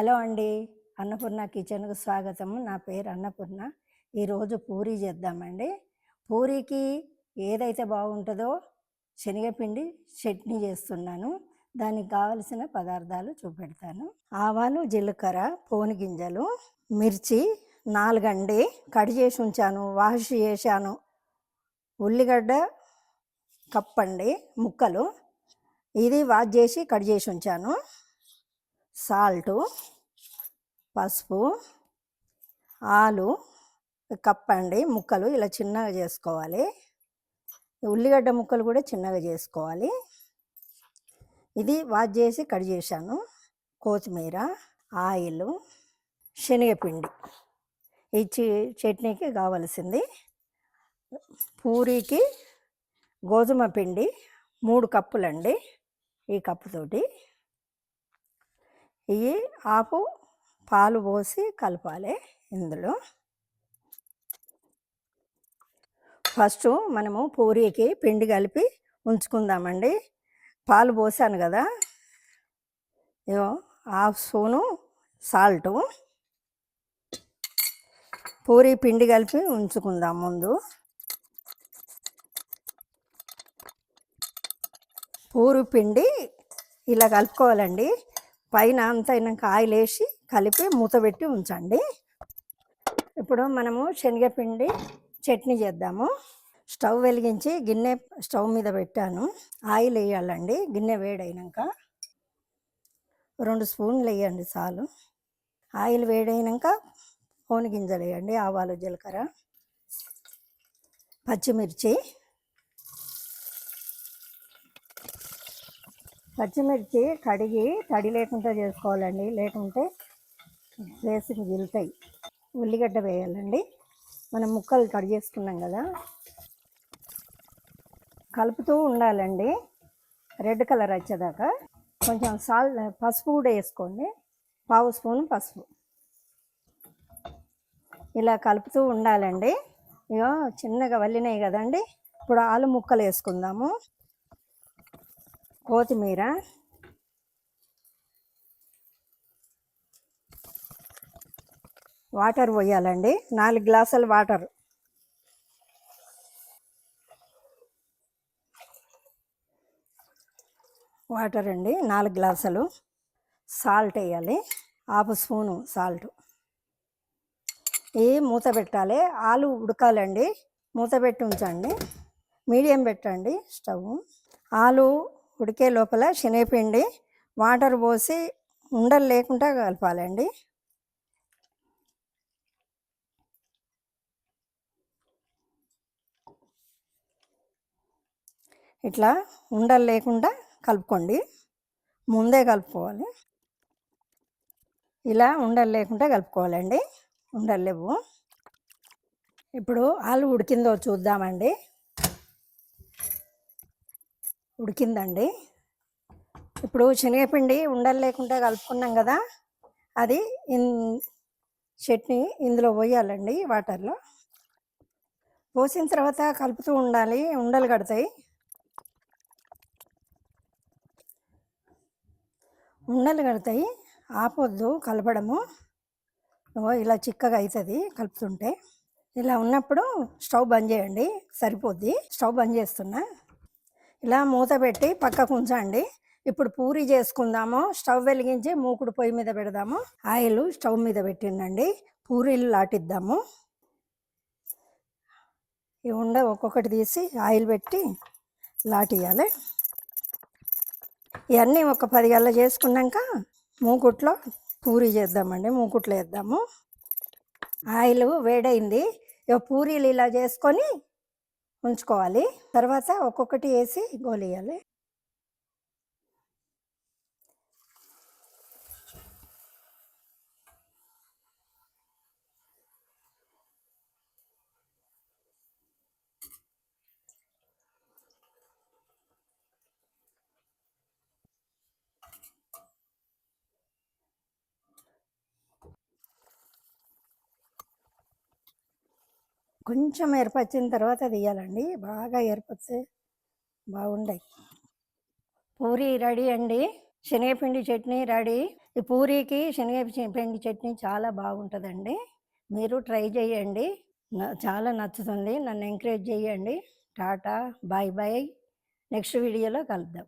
Hello అండి. అన్నపూర్ణ కిచెన్కు స్వాగతం నా పేరు అన్నపూర్ణ. ఈరోజు పూరీ చేద్దామండి. పూరీకి ఏదైతే బాగుంటుందో శనగపిండి చట్నీ చేస్తున్నాను. దానికి కావలసిన పదార్థాలు చూపెడతాను. ఆవాలు జీలకర్ర పోని గింజలు మిర్చి నాలుగండి కట్ చేసి ఉంచాను వాష్ చేశాను. ఉల్లిగడ్డ కప్పండి ముక్కలు. ఇది వాష్ చేసి కట్ చేసి ఉంచాను. సాల్టు పసుపు ఆలు కప్పండి ముక్కలు ఇలా చిన్నగా చేసుకోవాలి. ఉల్లిగడ్డ ముక్కలు కూడా చిన్నగా చేసుకోవాలి. ఇది వాష్ చేసి కట్ చేశాను. కొత్తిమీర ఆయిల్ శనగపిండి. ఈ చి- చట్నీకి కావలసింది పూరీకి గోధుమ పిండి మూడు కప్పులండి ఈ కప్పుతోటి. ఇవి ఆపు పాలు పోసి కలపాలి ఇందులో. ఫస్ట్ మనము పూరీకి పిండి కలిపి ఉంచుకుందామండి. పాలు పోసాను కదా. ఇగో హాఫ్ స్పూను సాల్టు. పూరీ పిండి కలిపి ఉంచుకుందాం ముందు. పూరి పిండి ఇలా కలుపుకోవాలండి. పైన అంతా అయినాక ఆయిల్ వేసి కలిపి మూత పెట్టి ఉంచండి. ఇప్పుడు మనము శనగపిండి చట్నీ చేద్దాము. స్టవ్ వెలిగించి గిన్నె స్టవ్ మీద పెట్టాను. ఆయిల్ వేయాలండి. గిన్నె వేడైనాక రెండు స్పూన్లు వేయండి చాలు. ఆయిల్ వేడైనాక పోని గింజలు వేయండి. ఆవాలు జీలకర్ర పచ్చిమిర్చి పచ్చిమిర్చి కడిగి తడి లేకుండా చేసుకోవాలండి. లేకుంటే వేసుకు గిలుతాయి ఉల్లిగడ్డ వేయాలండి. మనం ముక్కలు కట్ చేసుకున్నాం కదా. కలుపుతూ ఉండాలండి. రెడ్ కలర్ వచ్చేదాకా. కొంచెం సాల్ పసుపు కూడా వేసుకోండి. పావు స్పూన్ పసుపు. ఇలా కలుపుతూ ఉండాలండి. ఇగో చిన్నగా వల్లినాయి కదండి. ఇప్పుడు ఆలు ముక్కలు వేసుకుందాము. కొత్తిమీర. వాటర్ పోయాలండి. నాలుగు గ్లాసుల వాటర్. వాటర్ అండి నాలుగు గ్లాసులు. సాల్ట్ వేయాలి. Half spoon salt. ఈ మూత పెట్టాలి? ఆలు ఉడకాలండి. మూత పెట్టి ఉంచండి. మీడియం పెట్టండి స్టవ్. ఆలు ఉడికే లోపల శనగపిండి వాటర్ పోసి ఉండలు లేకుండా కలపాలండి. ఇట్లా ఉండలు లేకుండా కలుపుకోండి. ముందే కలుపుకోవాలి. ఇలా ఉండలు లేకుండా కలుపుకోవాలండి. ఉండలు లేవు. ఇప్పుడు ఆలు ఉడికిందో చూద్దామండి. ఉడికిందండి. ఇప్పుడు శనగపిండి ఉండలు లేకుండా కలుపుకున్నాం కదా అది ఇన్ చట్నీ ఇందులో పోయాలండి వాటర్లో. పోసిన తర్వాత కలుపుతూ ఉండాలి ఉండలు కడతాయి. ఉండలు కడతాయి ఆపొద్దు కలపడము. ఓ ఇలా చిక్కగా అవుతుంది కలుపుతుంటే. ఇలా ఉన్నప్పుడు స్టవ్ బంద్ చేయండి సరిపోద్ది. స్టవ్ బంద్ చేస్తున్నా. ఇలా మూత పెట్టి పక్కకు ఉంచండి. ఇప్పుడు పూరి చేసుకుందాము. స్టవ్ వెలిగించి మూకుడు పొయ్యి మీద పెడదాము. ఆయిల్ స్టవ్ మీద పెట్టిండండి. పూరీలు లాటిద్దాము. ఈ ఉండ ఒక్కొక్కటి తీసి ఆయిల్ పెట్టి లాటియాలి. ఇవన్నీ ఒక పది గల్ల చేసుకున్నాక మూకుట్లో పూరి చేద్దామండి. మూకుట్లో వేద్దాము. ఆయిల్ వేడైంది. ఇక పూరీలు ఇలా చేసుకొని ఉంచుకోవాలి. తర్వాత ఒక్కొక్కటి వేసి గోలియాలి. కొంచెం ఏర్పచ్చిన తర్వాత తీయాలండి. బాగా ఏర్పడితే బాగుండాయి. పూరి రెడీ అండి. శనగపిండి చట్నీ రెడీ. ఈ పూరీకి శనగపిండి చట్నీ చాలా బాగుంటుందండి. మీరు ట్రై చేయండి. న- చాలా నచ్చుతుంది. నన్ను ఎంకరేజ్ చేయండి. Tata bye bye. నెక్స్ట్ వీడియోలో కలుద్దాం.